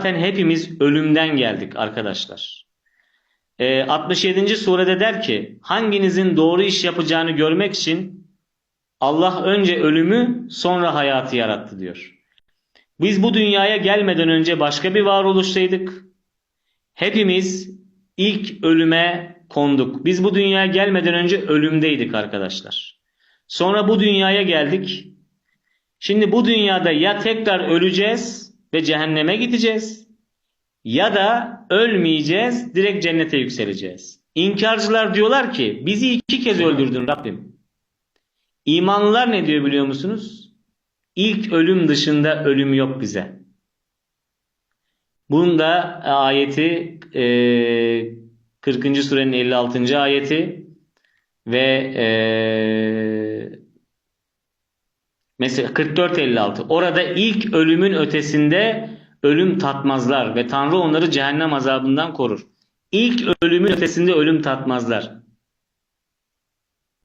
Zaten hepimiz ölümden geldik arkadaşlar. Ee, 67. surede der ki hanginizin doğru iş yapacağını görmek için Allah önce ölümü sonra hayatı yarattı diyor. Biz bu dünyaya gelmeden önce başka bir varoluştaydık. Hepimiz ilk ölüme konduk. Biz bu dünyaya gelmeden önce ölümdeydik arkadaşlar. Sonra bu dünyaya geldik. Şimdi bu dünyada ya tekrar öleceğiz ve cehenneme gideceğiz ya da ölmeyeceğiz, direkt cennete yükseleceğiz. İnkarcılar diyorlar ki bizi iki kez öldürdün Rabbim. İmanlılar ne diyor biliyor musunuz? İlk ölüm dışında ölüm yok bize. Bunda ayeti e, 40. surenin 56. ayeti ve e, mesela 44-56 orada ilk ölümün ötesinde ölüm tatmazlar ve Tanrı onları cehennem azabından korur. İlk ölümün ötesinde ölüm tatmazlar.